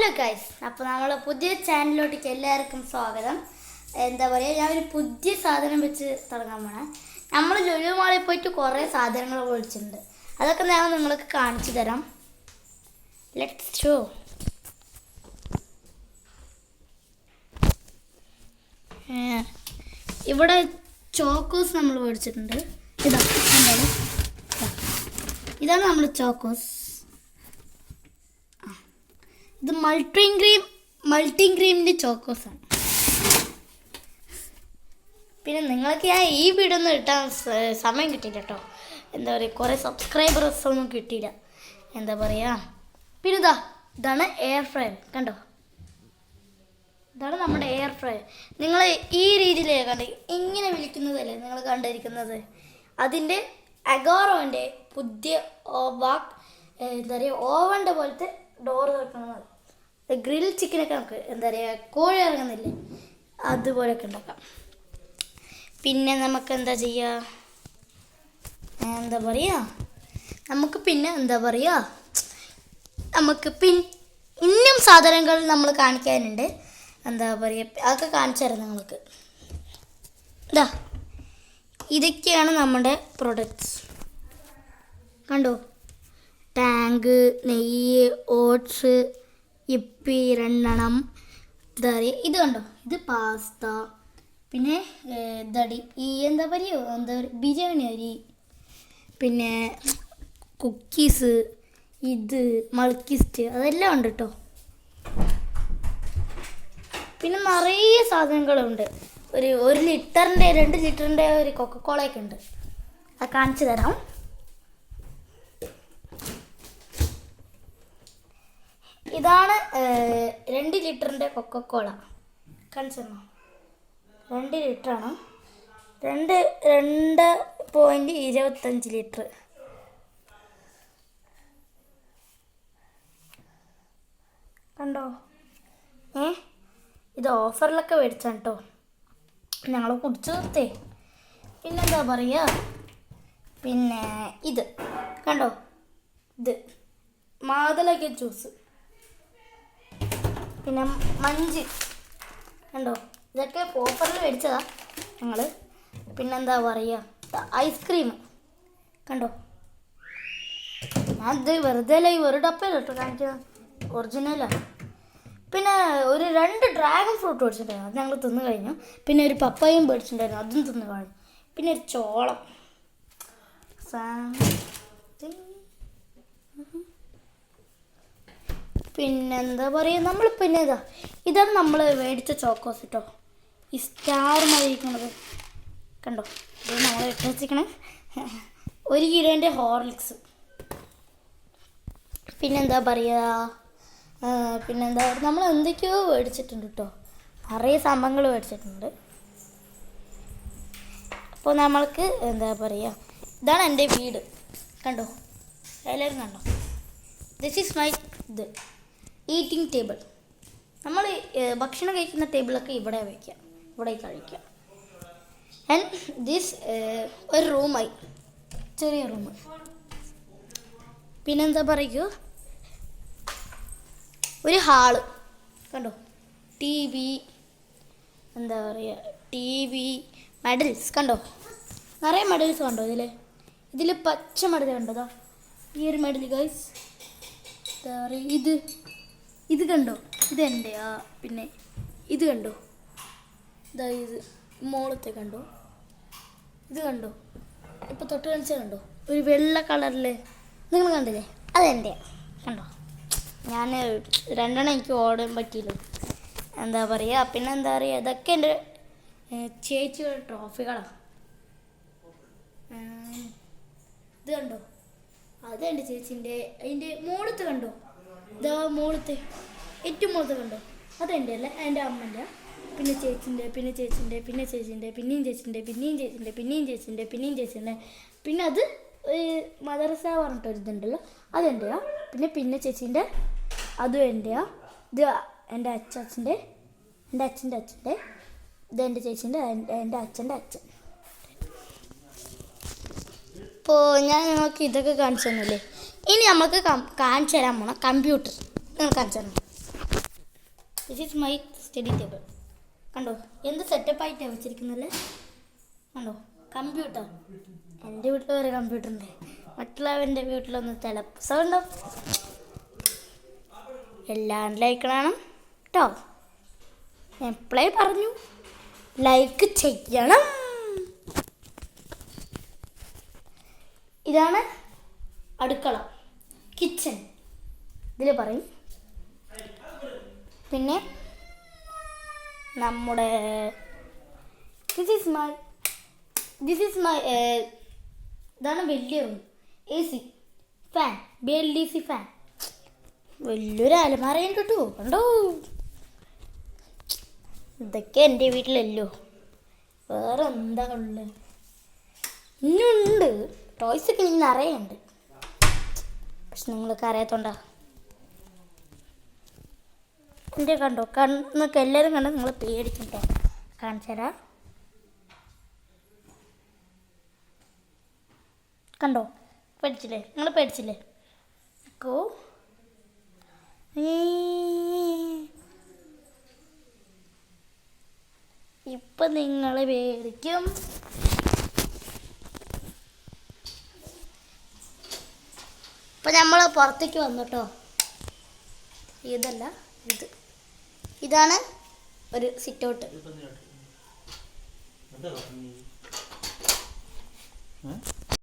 Hello guys അപ്പോൾ നമ്മൾ പുതിയ ചാനലിലോട്ടേക്ക് എല്ലാവർക്കും സ്വാഗതം. എന്താ പറയുക ഞാൻ ഒരു പുതിയ സാധനം വെച്ച് തുടങ്ങാൻ പോണേ. നമ്മൾ ലുലു മാളിൽ പോയിട്ട് കുറേ സാധനങ്ങൾ ഒഴിച്ചിട്ടുണ്ട് അതൊക്കെ ഞാൻ നിങ്ങൾക്ക് കാണിച്ചു തരാം. ലെറ്റ്സ് ഷോ ഇവിടെ ചോക്കോസ് നമ്മൾ മേടിച്ചിട്ടുണ്ട്. ഇതാ. ഇതാണ്. നമ്മൾ ചോക്കോസ് ഇത് മൾട്ടി ക്രീം മൾട്ടി ക്രീമിന്റെ ചോക്കോസാണ് പിന്നെ നിങ്ങൾക്ക് ഞാൻ ഈ വീഡിയോ ഒന്നും ഇട്ടാൻ സമയം കിട്ടിയില്ല കേട്ടോ. എന്താ പറയുക കുറേ സബ്സ്ക്രൈബേഴ്സ് ഒന്നും കിട്ടിയില്ല. എന്താ പറയുക പിന്നെ ഇതാ ഇതാണ് എയർ ഫ്രയർ കണ്ടോ? ഇതാണ് നമ്മുടെ എയർ ഫ്രയർ നിങ്ങൾ ഈ രീതിയിലേ കണ്ട് ഇങ്ങനെ വിളിക്കുന്നതല്ലേ നിങ്ങൾ കണ്ടിരിക്കുന്നത്? അതിന്റെ അഗോറോന്റെ പുതിയ ഓവാക് എന്താ പറയുക ഓവന്റെ പോലത്തെ ഡോറ് തുറക്കുന്നത് ഗ്രിൽ ചിക്കനൊക്കെ നമുക്ക് എന്താ പറയുക കോഴി ഇറങ്ങുന്നില്ലേ? അതുപോലെയൊക്കെ ഉണ്ടാക്കാം. പിന്നെ നമുക്ക് എന്താ ചെയ്യുക എന്താ പറയുക നമുക്ക് പിന്നെ എന്താ പറയുക നമുക്ക് പിൻ ഇന്നും സാധനങ്ങൾ നമ്മൾ കാണിക്കാനുണ്ട്. എന്താ പറയുക അതൊക്കെ കാണിച്ചു തരാം നിങ്ങൾക്ക്. ഇതാ ഇതൊക്കെയാണ് നമ്മുടെ പ്രൊഡക്ട്സ് കണ്ടോ? ടാങ്ക് നെയ്യ് ഓട്സ് ഇപ്പി രണ്ടെണ്ണം എന്താ പറയുക ഇത് കണ്ടോ? ഇത് പാസ്ത പിന്നെ ദടി ഈ എന്താ പറയുക എന്താ പറയുക ബിരിയാണി അരി പിന്നെ കുക്കീസ് ഇത് മൾക്കിസ്റ്റ് അതെല്ലാം ഉണ്ട് കേട്ടോ പിന്നെ നിറയെ സാധനങ്ങളുണ്ട്. ഒരു ഒരു ലിറ്ററിന്റെ രണ്ട് ലിറ്ററിന്റെ ഒരു കൊക്കക്കോളയൊക്കെ ഉണ്ട്. അത് കാണിച്ചു തരാം. ഇതാണ് രണ്ട് ലിറ്ററിന്റെ കൊക്കക്കോള കൺസെർണോ? രണ്ട് ലിറ്ററാണ്? രണ്ട് രണ്ട് പോയിന്റ് ഇരുപത്തഞ്ച് ലിറ്റർ കണ്ടോ? ഏ? ഇത് ഓഫറിലൊക്കെ മേടിച്ചാണ് കേട്ടോ ഞങ്ങൾ കുടിച്ചു നിർത്തേ. പിന്നെന്താ പറയുക പിന്നെ ഇത്. കണ്ടോ? ഇത്. മാതളയ്ക്ക ജ്യൂസ് പിന്നെ മഞ്ച്. കണ്ടോ? ഇതൊക്കെ പോപ്പറിൽ മേടിച്ചതാ ഞങ്ങൾ പിന്നെന്താ പറയുക ഐസ്ക്രീം കണ്ടോ? ഞാൻ ഇത് വെറുതെ അല്ല ഈ ഒരു ഡപ്പയില്ല കേട്ടോ കാണിക്കുക ഒറിജിനലാണ് പിന്നെ ഒരു രണ്ട് ഡ്രാഗൺ ഫ്രൂട്ട് മേടിച്ചിട്ടുണ്ടായിരുന്നു. അത് ഞങ്ങൾ തിന്നു കഴിഞ്ഞു. പിന്നെ ഒരു പപ്പായും മേടിച്ചിട്ടുണ്ടായിരുന്നു. അതും തിന്നു കഴിഞ്ഞു. പിന്നെ ഒരു ചോളം. Something. പിന്നെന്താ പറയുക നമ്മൾ പിന്നെ ഇതാ ഇതാണ് നമ്മൾ മേടിച്ച ചോക്കോസ് കേട്ടോ ഈ സ്റ്റാർ മതിരിക്കണത് കണ്ടോ? ഇത് നമ്മൾ ഇട്ട് വെച്ചിരിക്കണേ. ഒരു കിലോന്റെ ഹോർലിക്സ് പിന്നെന്താ പറയുക പിന്നെന്താ പിന്നെന്താ? നമ്മൾ എന്തൊക്കെയോ മേടിച്ചിട്ടുണ്ട് കേട്ടോ നിറയെ സംഭവങ്ങൾ മേടിച്ചിട്ടുണ്ട്. അപ്പോൾ നമ്മൾക്ക് എന്താ പറയുക ഇതാണ് എന്റെ വീട്. കണ്ടോ? എല്ലാവരും കണ്ടോ? ദിസ് ഈസ് മൈ ഇത്. ഈറ്റിംഗ് ടേബിൾ നമ്മൾ ഭക്ഷണം കഴിക്കുന്ന ടേബിളൊക്കെ ഇവിടെ വയ്ക്കാം ഇവിടെ കഴിക്കാം ആൻഡ് ദിസ് ഒരു റൂമായി ചെറിയ റൂം പിന്നെന്താ പറയുക? ഒരു ഹാൾ കണ്ടോ? ടി വി എന്താ പറയുക? ടി വി മെഡൽസ് കണ്ടോ? നിറയെ മെഡൽസ് കണ്ടോ ഇതിൽ ഇതിൽ പച്ച മെഡൽ കണ്ടതാ ഈ ഒരു മെഡൽ ഗൈസ് എന്താ പറയുക? ഇത്. ഇത് കണ്ടോ? ഇത് എന്റെയാ പിന്നെ ഇത് കണ്ടോ? ഇതാ ഇത്. മോളത്തെ കണ്ടോ? ഇത് കണ്ടോ? ഇപ്പോൾ തൊട്ട് കാണിച്ച കണ്ടോ? ഒരു വെള്ള കളറിൽ നിങ്ങൾ കണ്ടില്ലേ? അതെന്റെ കണ്ടോ? ഞാൻ രണ്ടെണ്ണം എനിക്ക് ഓടാൻ പറ്റിയില്ല. എന്താ പറയുക പിന്നെ എന്താ പറയുക ഇതൊക്കെ എന്റെ ചേച്ചിയുടെ ട്രോഫികളാണ് ഇത് കണ്ടോ? അത് എന്റെ ചേച്ചിന്റെ അതിന്റെ മോളത്ത് കണ്ടോ? ഇതാ മോളത്തെ. ഏറ്റവും മോളത്തെ കണ്ടോ? അതെന്റെ അല്ലേ എന്റെ അമ്മന്റെ പിന്നെ ചേച്ചിന്റെ പിന്നെ ചേച്ചിന്റെ പിന്നെ ചേച്ചിന്റെ പിന്നെയും ചേച്ചിന്റെ പിന്നെയും ചേച്ചിന്റെ പിന്നെയും ചേച്ചിന്റെ പിന്നെയും ചേച്ചിന്റെ പിന്നെ അത് മദർസ പറഞ്ഞിട്ട് ഒരു ഇതുണ്ടല്ലോ അതെന്റെയാ പിന്നെ പിന്നെ ചേച്ചീന്റെ അതും എന്റെയാ ഇത് എന്റെ അച്ഛന്റെ എന്റെ അച്ഛന്റെ അച്ഛന്റെ ഇത് എന്റെ ചേച്ചീന്റെ എന്റെ അച്ഛന്റെ അച്ഛൻ. ഇപ്പോൾ ഞാൻ നിങ്ങൾക്ക് ഇതൊക്കെ കാണിച്ചു തന്നില്ലേ? ഇനി നമുക്ക് കാണിച്ചു തരാൻ പോണം. കമ്പ്യൂട്ടർ. കാണിച്ചു തരണം this is my study table കണ്ടോ? എന്ത് സെറ്റപ്പായിട്ടാണ് വെച്ചിരിക്കുന്നല്ലേ കണ്ടോ? കമ്പ്യൂട്ടർ. എന്റെ വീട്ടിൽ ഒരു കമ്പ്യൂട്ടർ ഉണ്ട് മറ്റുള്ളവന്റെ വീട്ടിലൊന്ന് പുസ്തകം ഉണ്ടോ എല്ലാം ലൈക്ക് കാണണം കേട്ടോ എപ്പോഴേ പറഞ്ഞു. ലൈക്ക് ചെയ്യണം. ഇതാണ് അടുക്കള. കിച്ചൺ ഇതിൽ പറയും. പിന്നെ നമ്മുടെ this is my this is my ഇതാണ് വലിയ room A C fan B L D C fan വലിയൊരു അലമാറയും കിട്ടുമോ കണ്ടോ? ഇതൊക്കെ എന്റെ വീട്ടിലല്ലോ. വേറെ എന്താ ഉള്ളത് ഇന്നുണ്ട് ടോയ്സ് ഒക്കെ ഇനി നിറയുണ്ട് പക്ഷെ നിങ്ങൾക്ക് അറിയാത്തോണ്ടാ എന്റെ കണ്ടോ? കണ്ണൊക്കെ എല്ലാവരും കണ്ടോ നിങ്ങൾ പേടിക്കും കേട്ടോ കാണിച്ചു തരാം. കണ്ടോ? പേടിച്ചില്ലേ? നിങ്ങൾ പേടിച്ചില്ലേ? കോ. ഇപ്പൊ നിങ്ങൾ പേടിക്കും. ഇപ്പൊ നമ്മൾ പുറത്തേക്ക് വന്നു കേട്ടോ. ഇതല്ല ഇത്. ഇതാണ് ഒരു സിറ്റ് ഔട്ട്